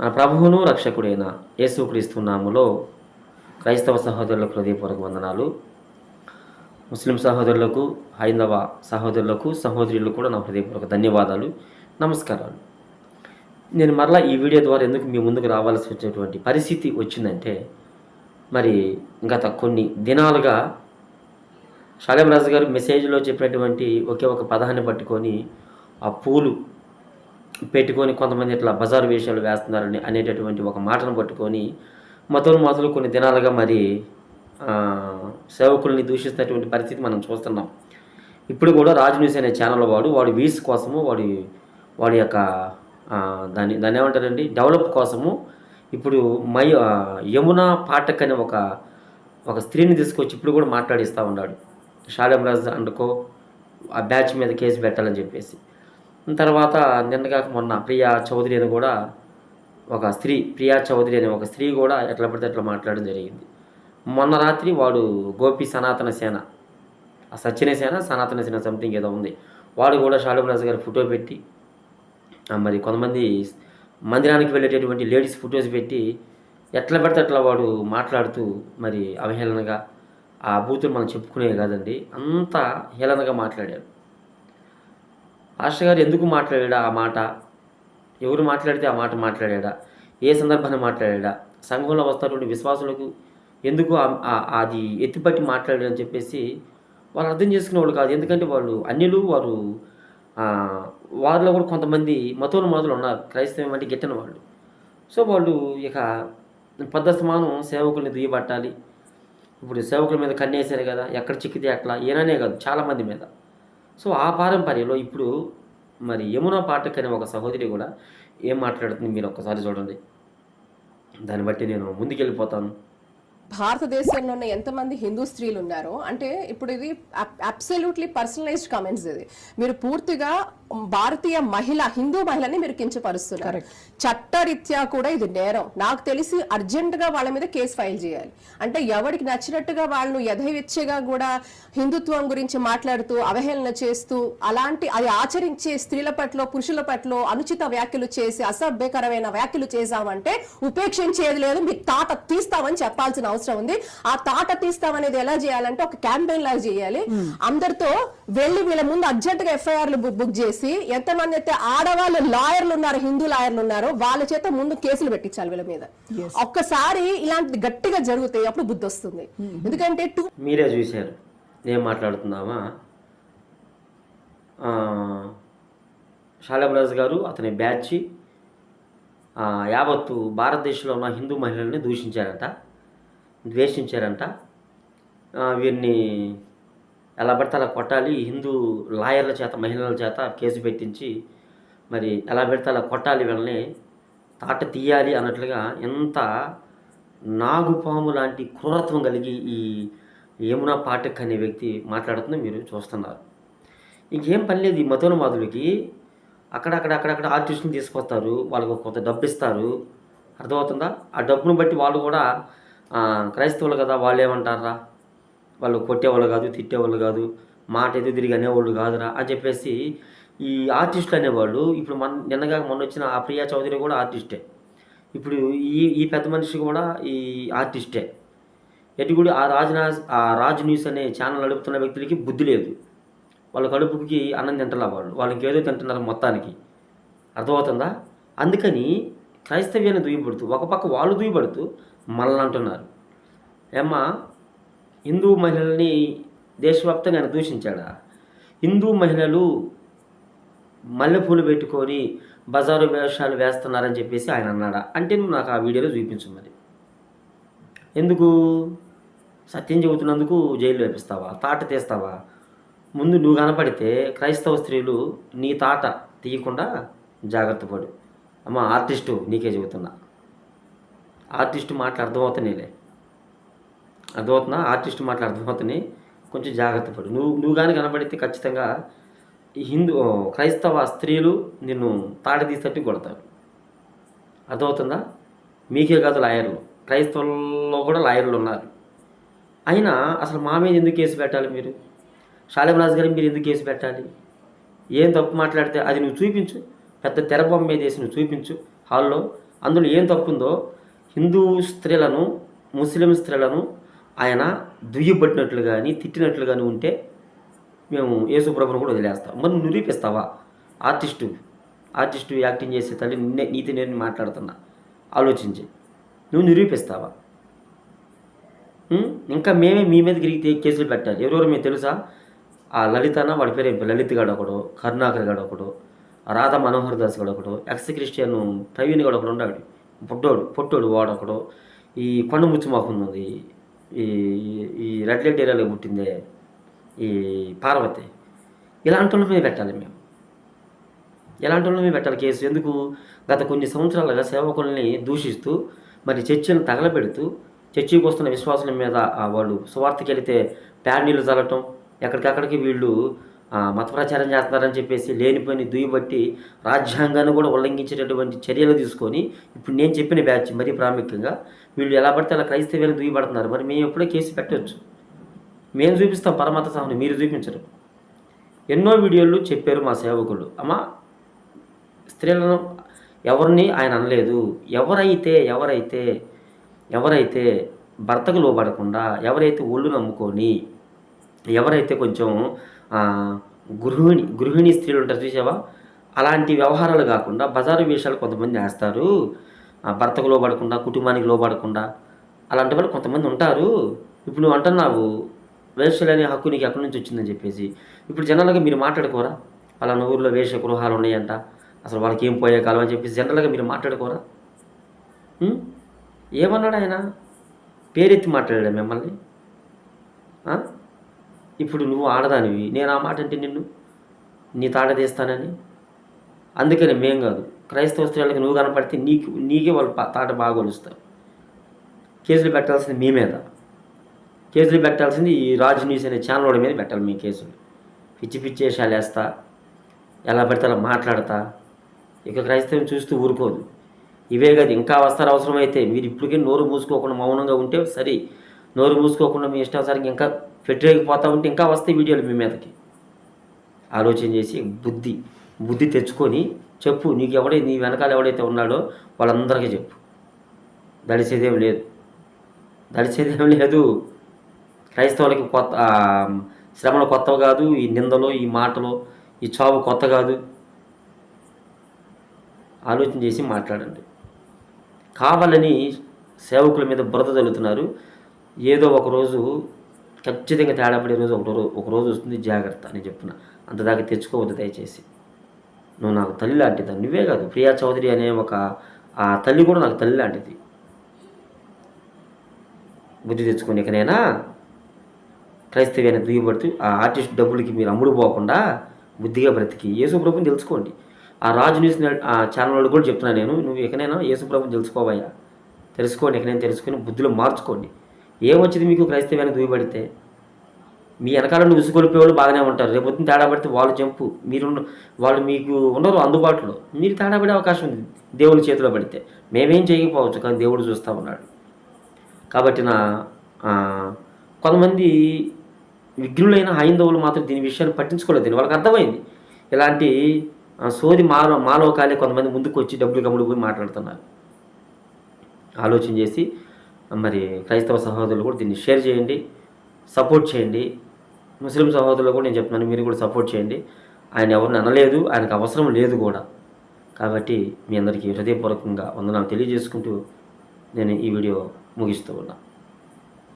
మన ప్రభువును రక్షకుడైన యేసుక్రీస్తు నామములో క్రైస్తవ సహోదరులకు హృదయపూర్వక వందనాలు. ముస్లిం సహోదరులకు హైందవ సహోదరులకు సహోదరులకు కూడా నా హృదయపూర్వక ధన్యవాదాలు నమస్కారాలు. నేను మరలా ఈ వీడియో ద్వారా ఎందుకు మీ ముందుకు రావాల్సి వచ్చేటువంటి పరిస్థితి వచ్చిందంటే మరి గత కొన్ని దినాలుగా షాలేం రాజు గారు మెసేజ్లో చెప్పినటువంటి ఒకే ఒక పదాన్ని పట్టుకొని ఆ పూలు పెట్టుకొని కొంతమంది ఇట్లా బజారు వేషాలు వేస్తున్నారని అనేటటువంటి ఒక మాటను పట్టుకొని మతలు మొదలు కొన్ని దినాలుగా మరి సేవకుల్ని దూషిస్తున్నటువంటి పరిస్థితి మనం చూస్తున్నాం. ఇప్పుడు కూడా రాజ్ న్యూస్ అనే ఛానల్ వాడు వాడి వీస్ కోసము వాడి వాడి యొక్క దాన్ని దాన్ని ఏమంటారండి? డెవలప్ కోసము ఇప్పుడు మై యమున పాఠక్ అనే ఒక ఒక స్త్రీని తీసుకొచ్చి ఇప్పుడు కూడా మాట్లాడిస్తూ ఉన్నాడు. షాలేం అండ్కో ఆ బ్యాచ్ మీద కేసు పెట్టాలని చెప్పేసి. తర్వాత నిన్నగాక మొన్న ప్రియా చౌదరి అని కూడా ఒక స్త్రీ ప్రియా చౌదరి అనే ఒక స్త్రీ కూడా ఎట్లా పడితే అట్లా మాట్లాడడం జరిగింది. మొన్న రాత్రి వాడు గోపి సనాతన సేన ఆ సేన సనాతన సేన సంథింగ్ ఏదో ఉంది. వాడు కూడా షాలేం రాజు గారి ఫోటో పెట్టి మరి కొంతమంది మందిరానికి వెళ్ళేటటువంటి లేడీస్ ఫొటోస్ పెట్టి ఎట్లా పడితే అట్లా వాడు మాట్లాడుతూ మరి అవహేళనగా ఆ బూతులు మనం చెప్పుకునే కాదండి అంత హేళనగా మాట్లాడాడు పాస్టర్ గారు ఎందుకు మాట్లాడా ఆ మాట? ఎవరు మాట్లాడితే ఆ మాట మాట్లాడా ఏ సందర్భాన్ని మాట్లాడా సంఘంలో వస్తున్నటువంటి విశ్వాసులకు ఎందుకు అది ఎత్తిపట్టి మాట్లాడాడని చెప్పేసి వాళ్ళు అర్థం చేసుకునే వాళ్ళు కాదు. ఎందుకంటే వాళ్ళు అన్యులు వారు వారిలో కూడా కొంతమంది మతోలు మతులు ఉన్నారు. క్రైస్తవం అంటే గిట్టని వాళ్ళు. సో వాళ్ళు ఇక పద్ధస్తమానం సేవకుల్ని దుయ్యబట్టాలి. ఇప్పుడు సేవకుల మీద కన్నేసారు కదా. ఎక్కడ చిక్కితే అట్లా. ఏననే కాదు. చాలామంది మీద. సో ఆ పారంపర్యంలో ఇప్పుడు మరి యమునా పాఠక్ అనే ఒక సహోదరి కూడా ఏం మాట్లాడుతుంది మీరు ఒక్కసారి చూడండి. దాన్ని బట్టి నేను ముందుకెళ్ళిపోతాను. భారతదేశంలో ఉన్న ఎంతమంది హిందూ స్త్రీలు ఉన్నారో అంటే ఇప్పుడు ఇది అబ్సల్యూట్లీ పర్సనలైజ్డ్ కామెంట్స్ ఇది. మీరు పూర్తిగా భారతీయ మహిళ హిందూ మహిళని మీరు కించపరుస్తున్నారు. చట్టరీత్యా కూడా ఇది నేరం. నాకు తెలిసి అర్జెంట్గా వాళ్ళ మీద కేసు ఫైల్ చేయాలి. అంటే ఎవరికి నచ్చినట్టుగా వాళ్ళు యథవిచ్చగా కూడా హిందుత్వం గురించి మాట్లాడుతూ అవహేళన చేస్తూ అలాంటి అది ఆచరించే స్త్రీల పట్ల పురుషుల పట్ల అనుచిత వ్యాఖ్యలు చేసి అసభ్యకరమైన వ్యాఖ్యలు చేశామంటే ఉపేక్షించేది లేదు. మీ తాట తీస్తామని చెప్పాల్సిన అవసరం ఉంది. ఆ తాట తీస్తామనేది ఎలా చేయాలంటే ఒక క్యాంపెయిన్ లాగా చేయాలి. అందరితో వెళ్ళి వీళ్ళ ముందు అర్జెంట్గా ఎఫ్ఐఆర్లు బుక్ చేసి ఎంతమంది అయితే ఆడవాళ్ళు లాయర్లు ఉన్నారు హిందూ లాయర్లు ఉన్నారో వాళ్ళ చేత ముందు కేసులు పెట్టించాలి వీళ్ళ మీద. ఒక్కసారి ఇలాంటి గట్టిగా జరుగుతాయి అప్పుడు బుద్ధి వస్తుంది. ఎందుకంటే టూ మీరే చూశారు. ఏం మాట్లాడుతున్నామా? షాలబ్రాజ్ గారు అతని బ్యాచ్ ఆ, యావత్తు భారతదేశంలో ఉన్న హిందూ మహిళల్ని దూషించారంట ద్వేషించారంట. వీరిని ఎలా పడితే అలా కొట్టాలి. హిందూ లాయర్ల చేత మహిళల చేత కేసు పెట్టించి మరి ఎలా పెడితే అలా కొట్టాలి వీళ్ళని తాట తీయాలి అన్నట్లుగా ఎంత నాగుపాము లాంటి క్రూరత్వం కలిగి ఈ యమునా పాఠక్ అనే వ్యక్తి మాట్లాడుతుందో మీరు చూస్తున్నారు. ఇంకేం పని లేదు ఈ మతోన్మాదులకి. అక్కడక్కడ అక్కడక్కడ ఆర్టిస్టుని తీసుకొస్తారు వాళ్ళకు కొంత డబ్బు ఇస్తారు. అర్థమవుతుందా? ఆ డబ్బును బట్టి వాళ్ళు కూడా క్రైస్తవులు కదా వాళ్ళు ఏమంటారా? వాళ్ళు కొట్టేవాళ్ళు కాదు తిట్టేవాళ్ళు కాదు మాట అయితే తిరిగి అనేవాళ్ళు కాదురా అని చెప్పేసి ఈ ఆర్టిస్టులు అనేవాళ్ళు ఇప్పుడు మన నిన్నగా మొన్న వచ్చిన ఆ ప్రియా చౌదరి కూడా ఆర్టిస్టే ఇప్పుడు ఈ ఈ పెద్ద మనిషి కూడా ఈ ఆర్టిస్టే ఎటు కూడా ఆ రాజ్ ఆ రాజ్ న్యూస్ అనే ఛానల్ నడుపుతున్న వ్యక్తులకి బుద్ధి లేదు. వాళ్ళ కడుపుకి అన్నం తింటారు వాళ్ళు వాళ్ళకి ఏదో తింటున్నారు మొత్తానికి. అర్థమవుతుందా? అందుకని క్రైస్తవ్యాన్ని దుయ్యబడుతూ ఒక పక్క వాళ్ళు దుయ్యబడుతూ మనల్ని అంటున్నారు ఏమ్మా హిందూ మహిళల్ని దేశవ్యాప్తంగా ఆయన దూషించాడా? హిందూ మహిళలు మల్లెపూలు పెట్టుకొని బజారు వేషాలు వేస్తున్నారని చెప్పేసి ఆయన అన్నాడా? అంటే నువ్వు నాకు ఆ వీడియోలో చూపించు మరి. ఎందుకు? సత్యం చెబుతున్నందుకు జైలు వేపిస్తావా? తాట తీస్తావా? ముందు నువ్వు కనపడితే క్రైస్తవ స్త్రీలు నీ తాట తీయకుండా జాగ్రత్త పడు. అమ్మ ఆర్టిస్టు నీకే చెబుతున్నా. ఆర్టిస్టు మాటలు అర్థమవుతానేలే అర్థమవుతున్నా ఆర్టిస్ట్ మాటలు అర్థమవుతున్నాయి కొంచెం జాగ్రత్త పడు. నువ్వు నువ్వు కానీ కనపడితే ఖచ్చితంగా ఈ హిందూ క్రైస్తవ స్త్రీలు నిన్ను తాట తీసేట్టు కొడతారు. అర్థమవుతుందా? మీకే కాదు లాయర్లు. క్రైస్తవుల్లో కూడా లాయర్లు ఉన్నారు. అయినా అసలు మా మీద ఎందుకు కేసు పెట్టాలి మీరు? రాజు గారి మీరు ఎందుకు కేసు పెట్టాలి? ఏం తప్పు మాట్లాడితే అది నువ్వు చూపించు. పెద్ద తెర మీద వేసి నువ్వు చూపించు హాల్లో. అందులో ఏం తప్పుందో హిందూ స్త్రీలను ముస్లిం స్త్రీలను ఆయన దుయ్యబట్టినట్లు కానీ తిట్టినట్లు కానీ ఉంటే మేము యేసుప్రభుని కూడా వదిలేస్తాం. మరి నిరూపిస్తావా? ఆర్టిస్టు ఆర్టిస్టు యాక్టింగ్ చేసే తల్లి నిన్నే నీతి నేను మాట్లాడుతున్నా. ఆలోచించి. నువ్వు నిరూపిస్తావా? ఇంకా మేమే మీ మీద తిరిగి కేసులు పెట్టాలి. ఎవరెవరు మీకు తెలుసా? ఆ లలితన వాడి పేరు? లలిత్ గడు ఒకడు కరుణాకర్ గడు ఒకడు రాధా మనోహర్ దాస్ గడు ఒకడు ఎక్స్ క్రిస్టియన్ ప్రవీణ్ గడు ఒకడు ఉండాడు పొట్టోడు పొట్టోడు వాడు ఒకడు. ఈ కొండ ముచ్చు మాకుంది ఈ ఈ రెడ్ లైట్ ఏరియాలో పుట్టిందే ఈ పార్వతి. ఇలాంటి వాళ్ళు మేము పెట్టాలి మేము. ఇలాంటి వాళ్ళు మేము పెట్టాలి కేసు. ఎందుకు? గత కొన్ని సంవత్సరాలుగా సేవకుల్ని దూషిస్తూ మరి చర్చిని తగలబెడుతూ చర్చికి వస్తున్న విశ్వాసుల మీద వాళ్ళు సువార్తకి వెళితే ప్యాడ్ నీళ్ళు చల్లటం ఎక్కడికక్కడికి వీళ్ళు మత ప్రచారం చేస్తున్నారని చెప్పేసి లేనిపోయిన దుయ్యబట్టి రాజ్యాంగాన్ని కూడా ఉల్లంఘించేటటువంటి చర్యలు తీసుకొని ఇప్పుడు నేను చెప్పిన బ్యాచ్ మరీ ప్రాముఖ్యంగా వీళ్ళు ఎలా పడితే అలా క్రైస్తవ్యాన్ని దుయ్యబడుతున్నారు మరి మేము ఎప్పుడో కేసు పెట్టవచ్చు. మేము చూపిస్తాం పరమత సాహుని మీరు చూపించరు. ఎన్నో వీడియోలు చెప్పారు మా సేవకులు. అమ్మా స్త్రీలను ఎవరిని ఆయన అనలేదు. ఎవరైతే ఎవరైతే ఎవరైతే భర్తకు లోబడకుండా ఎవరైతే ఒళ్ళు నమ్ముకొని ఎవరైతే కొంచెం గృహిణి గృహిణి స్త్రీలు ఉంటారు చూసావా అలాంటి వ్యవహారాలు కాకుండా బజారు వేషాలు కొంతమంది వేస్తారు. భర్తకు లోబడకుండా కుటుంబానికి లోబడకుండా. అలాంటి వాళ్ళు కొంతమంది ఉంటారు. ఇప్పుడు నువ్వు అంటున్నావు వేషలేని హక్కు నీకు ఎక్కడి నుంచి వచ్చిందని చెప్పేసి. ఇప్పుడు జనరల్గా మీరు మాట్లాడుకోరా? అలా ఊర్లో వేష గృహాలు ఉన్నాయంట. అసలు వాళ్ళకి ఏం పోయే కాలం అని చెప్పేసి జనరల్గా మీరు మాట్లాడుకోరా? ఏమన్నాడు ఆయన? పేరెత్తి మాట్లాడాడు మిమ్మల్ని? ఇప్పుడు నువ్వు ఆడదానివి నేను ఆ మాట అంటే నిన్ను? నీ తాట తీస్తానని? అందుకని మేం కాదు. క్రైస్తవ స్త్రీలకు నువ్వు కనపడితే నీకు నీకే వాళ్ళు తాట బాగా కొలుస్తారు. కేసులు పెట్టాల్సింది మీ మీద. కేసులు పెట్టాల్సింది ఈ రాజు న్యూస్ అనే ఛానల్ వాడి మీద పెట్టాలి మీ కేసులు. పిచ్చి పిచ్చి వేషాలు వేస్తా ఎలా పడితే అలా మాట్లాడతా. ఇక క్రైస్తవం చూస్తూ ఊరుకోదు. ఇవే కాదు ఇంకా వస్తారు అవసరమైతే మీరు ఇప్పటికే నోరు మూసుకోకుండా మౌనంగా ఉంటే సరే నోరు మూసుకోకుండా మీ ఇష్టానుసారంగా ఇంకా పెట్టలేకపోతా ఉంటే ఇంకా వస్తాయి వీడియోలు మీ మీదకి. ఆలోచన చేసి బుద్ధి బుద్ధి తెచ్చుకొని చెప్పు నీకు ఎవడై నీ వెనకాల ఎవడైతే ఉన్నాడో వాళ్ళందరికీ చెప్పు. దడిసేదేం లేదు. దడిసేదేం లేదు. క్రైస్తవులకి కొత్త శ్రమలు కొత్త కాదు ఈ నిందలు ఈ మాటలు ఈ చావు కొత్త కాదు. ఆలోచన చేసి మాట్లాడండి. కావాలని సేవకుల మీద బురద తల్లుతున్నారు ఏదో ఒక రోజు ఖచ్చితంగా తేడా పడే రోజు ఒక రోజు ఒక రోజు వస్తుంది జాగ్రత్త అని చెప్తున్నా అంతదాకా తెచ్చుకోవద్దు దయచేసి. నువ్వు నాకు తల్లి లాంటిది నువ్వే కాదు ప్రియా చౌదరి అనే ఒక ఆ తల్లి కూడా నాకు తల్లి లాంటిది. బుద్ధి తెచ్చుకొని ఇకనైనా క్రైస్తవ్యాన్ని దుయ్యబడుతూ ఆ ఆర్టిస్ట్ డబ్బులకి మీరు అమ్ముడు పోకుండా బుద్ధిగా బ్రతికి. యేసుప్రభుని తెలుసుకోండి. ఆ రాజు న్యూస్ ఆ ఛానల్ వాళ్ళు కూడా చెప్తున్నాను నేను. నువ్వు ఎక్కడైనా యేసుప్రభుని తెలుసుకోవయ్యా. తెలుసుకోండి ఎక్కడైనా తెలుసుకుని బుద్ధిలో మార్చుకోండి. ఏమొచ్చింది మీకు క్రైస్తవ్యానికి దుయ్యబడితే? మీ వెనకాల నుండి ఇసుకొలిపేవాళ్ళు బాగానే ఉంటారు. రేపు పొద్దున్న తేడా పడితే వాళ్ళు జంపు. మీరు వాళ్ళు మీకు ఉండరు అందుబాటులో. మీరు తేడా పడే అవకాశం ఉంది దేవుని చేతిలో పడితే. మేమేం చేయకపోవచ్చు కానీ దేవుడు చూస్తూ ఉన్నాడు. కాబట్టి నా కొంతమంది విఘ్నులైన హైందవులు మాత్రం దీని విషయాన్ని పట్టించుకోలేదు. దీన్ని వాళ్ళకి అర్థమైంది. ఇలాంటి సోది మాలో మాలో కాలే కొంతమంది ముందుకు వచ్చి డబ్బులు గమ్ముడు పోయి మాట్లాడుతున్నారు. ఆలోచన చేసి మరి క్రైస్తవ సహోదరులు కూడా దీన్ని షేర్ చేయండి సపోర్ట్ చేయండి. ముస్లిం సహోదరులు కూడా నేను చెప్తున్నాను మీరు కూడా సపోర్ట్ చేయండి. ఆయన ఎవరిని అనలేదు ఆయనకు అవసరం లేదు కూడా. కాబట్టి మీ అందరికీ హృదయపూర్వకంగా వందనాలు తెలియజేసుకుంటూ నేను ఈ వీడియో ముగిస్తూ ఉన్నా.